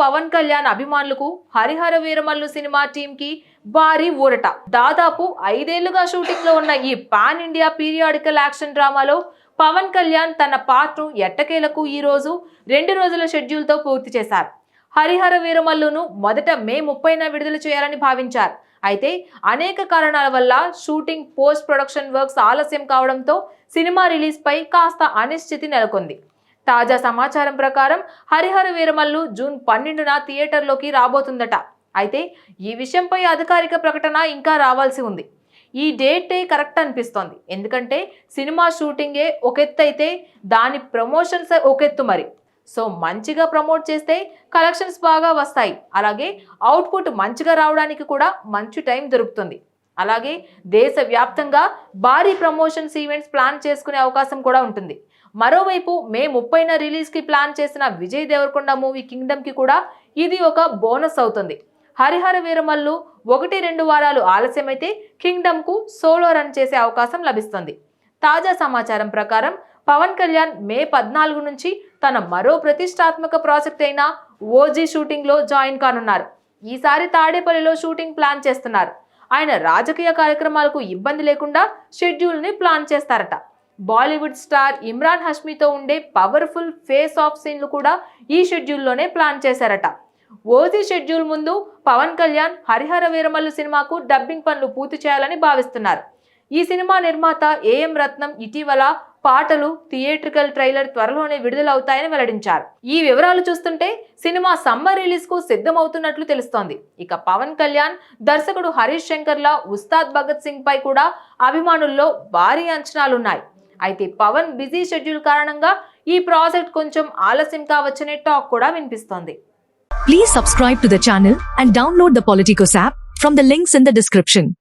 పవన్ కళ్యాణ్ అభిమానులకు హరిహర వీరమల్లు సినిమా టీంకి భారీ ఊరట. దాదాపు ఐదేళ్ళుగా షూటింగ్లో ఉన్న ఈ పాన్ ఇండియా పీరియాడికల్ యాక్షన్ డ్రామాలో పవన్ కళ్యాణ్ తన పాత్రను ఎట్టకేలకు ఈ రోజు రెండు రోజుల షెడ్యూల్తో పూర్తి చేశారు. హరిహర వీరమల్లును మొదట మే ముప్పైన విడుదల చేయాలని భావించారు. అయితే అనేక కారణాల వల్ల షూటింగ్ పోస్ట్ ప్రొడక్షన్ వర్క్స్ ఆలస్యం కావడంతో సినిమా రిలీజ్ పై కాస్త అనిశ్చితి నెలకొంది. తాజా సమాచారం ప్రకారం హరిహర వీరమల్లు జూన్ పన్నెండున థియేటర్లోకి రాబోతుందట. అయితే ఈ విషయంపై అధికారిక ప్రకటన ఇంకా రావాల్సి ఉంది. ఈ డేటే కరెక్ట్ అనిపిస్తోంది. ఎందుకంటే సినిమా షూటింగే ఒక ఎత్తు అయితే దాని ప్రమోషన్స్ ఒక ఎత్తు మరి. సో మంచిగా ప్రమోట్ చేస్తే కలెక్షన్స్ బాగా వస్తాయి. అలాగే అవుట్పుట్ మంచిగా రావడానికి కూడా మంచి టైం దొరుకుతుంది. అలాగే దేశవ్యాప్తంగా భారీ ప్రమోషన్స్ ఈవెంట్స్ ప్లాన్ చేసుకునే అవకాశం కూడా ఉంటుంది. మరోవైపు మే ముప్పైన రిలీజ్కి ప్లాన్ చేసిన విజయ్ దేవరకొండ మూవీ కింగ్డమ్కి కూడా ఇది ఒక బోనస్ అవుతుంది. హరిహర వీరమల్లు ఒకటి రెండు వారాలు ఆలస్యమైతే కింగ్డమ్కు సోలో రన్ చేసే అవకాశం లభిస్తుంది. తాజా సమాచారం ప్రకారం పవన్ కళ్యాణ్ మే పద్నాలుగు నుంచి తన మరో ప్రతిష్టాత్మక ప్రాజెక్ట్ అయిన ఓజీ షూటింగ్లో జాయిన్ కానున్నారు. ఈసారి తాడేపల్లిలో షూటింగ్ ప్లాన్ చేస్తున్నారు. ఆయన రాజకీయ కార్యక్రమాలకు ఇబ్బంది లేకుండా షెడ్యూల్ని ప్లాన్ చేస్తారట. బాలీవుడ్ స్టార్ ఇమ్రాన్ హష్మీతో ఉండే పవర్ఫుల్ ఫేస్ ఆఫ్ సీన్లు కూడా ఈ షెడ్యూల్లోనే ప్లాన్ చేశారట. ఓజీ షెడ్యూల్ ముందు పవన్ కళ్యాణ్ హరిహర వీరమల్లు సినిమాకు డబ్బింగ్ పనులు పూర్తి చేయాలని భావిస్తున్నారు. ఈ సినిమా నిర్మాత ఏఎం రత్నం ఇటీవల పాటలు థియేట్రికల్ ట్రైలర్ త్వరలోనే విడుదలవుతాయని వెల్లడించారు. ఈ వివరాలు చూస్తుంటే సినిమా సమ్మర్ రిలీజ్కు సిద్ధమవుతున్నట్లు తెలుస్తోంది. ఇక పవన్ కళ్యాణ్ దర్శకుడు హరీష్ శంకర్ల ఉస్తాద్ భగత్ సింగ్ పై కూడా అభిమానుల్లో భారీ అంచనాలున్నాయి. అయితే పవన్ బిజీ షెడ్యూల్ కారణంగా ఈ ప్రాజెక్ట్ కొంచెం ఆలస్యం కావచ్చనే టాక్ కూడా వినిపిస్తోంది. Please subscribe to the channel and download the Politicos app from the links in the description